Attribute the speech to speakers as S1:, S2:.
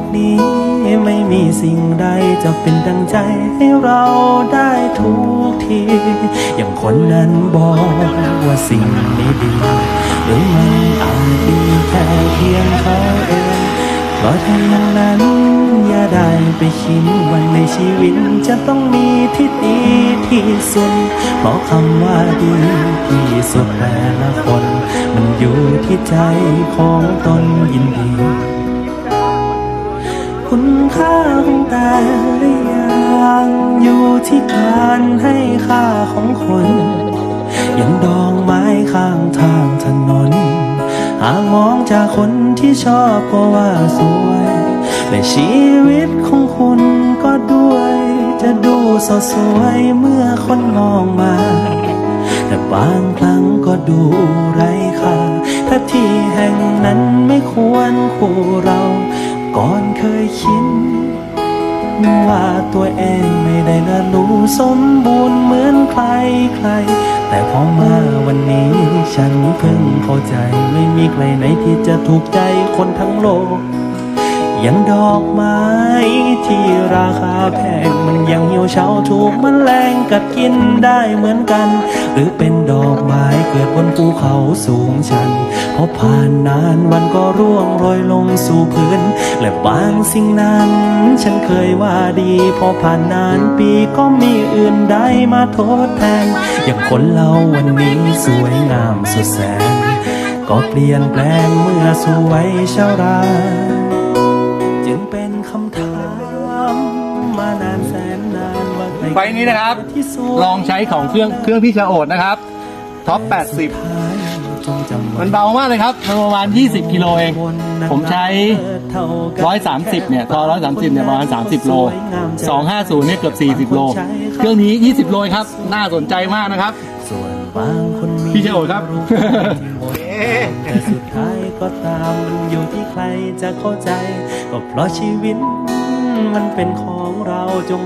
S1: กนี้ไม่มีสิ่งใดจะเป็นดังใจให้เราได้ทุกที อย่างคนนั้นบอกว่าสิ่งนี้ดี หรือมันอาจดีแค่เพียงเขาเองก็ถ้าอย่างนั้นอย่าได้ไปคิดว่าในชีวิตจะต้องมีที่ดีที่สุดเพราะคำว่าดีที่สุดแต่ละคน มันอยู่ที่ใจของตนยินดี แต่ละอย่างอยู่ที่การให้ค่าของคนอย่างดอกไม้ข้างทางถนน หากมองจากคนที่ชอบก็ว่าสวยและชีวิตของคุณก็ด้วย จะดูสดสวยเมื่อคนมองมา แต่บางครั้งก็ดูไร้ค่าถ้าที่แห่งนั้นไม่ควรคู่เรา ก่อนเคยคิด ว่าตัวเองไม่ได้เลิศรู้สมบูรณ์เหมือนใครใคร แต่พอมาวันนี้ฉันเพิ่งเข้าใจไม่มีใครไหนที่จะถูกใจคนทั้งโลกอย่างดอกไม้ที่ราคาแพงมันยังเหี่ยวเฉาถูกมันแรงกัดกินได้เหมือนกัน หรือเป็นดอกไม้ เกิดบนภูเขาสูงชัน พอผ่านนานวันก็ร่วงโรยลงสู่พื้น และบางสิ่งนั้น ฉันเคยว่าดี พอผ่านนานปีก็มีอื่นใดมาทดแทน อย่างคนเราวันนี้สวยงามสุดแสน ก็เปลี่ยนแปลงเมื่อสู่วัยชราจึงเป็นคำถามมานานแสนนานว่าใคร
S2: ไฟล์นี้นะครับ
S1: ที่สวย
S2: ลองใช้ของเครื่องเครื่องพี่ชะโอดนะครับ ท็อป 80 มันเบามากเลยครับมันประมาณ 20 กิโลเอง ผมใช้ 130 เนี่ยทอ130 เนี่ยประมาณ 30 โล 250 เนี่ยเกือบ 40 โล เครื่องนี้ 20 โลครับ น่าสนใจมากนะครับ พี่เจ้าโอครับ
S1: แต่สุดท้ายก็ตามมันอยู่ที่ใครจะเข้าใจ ก็เพราะชีวิตมันเป็นของเราจง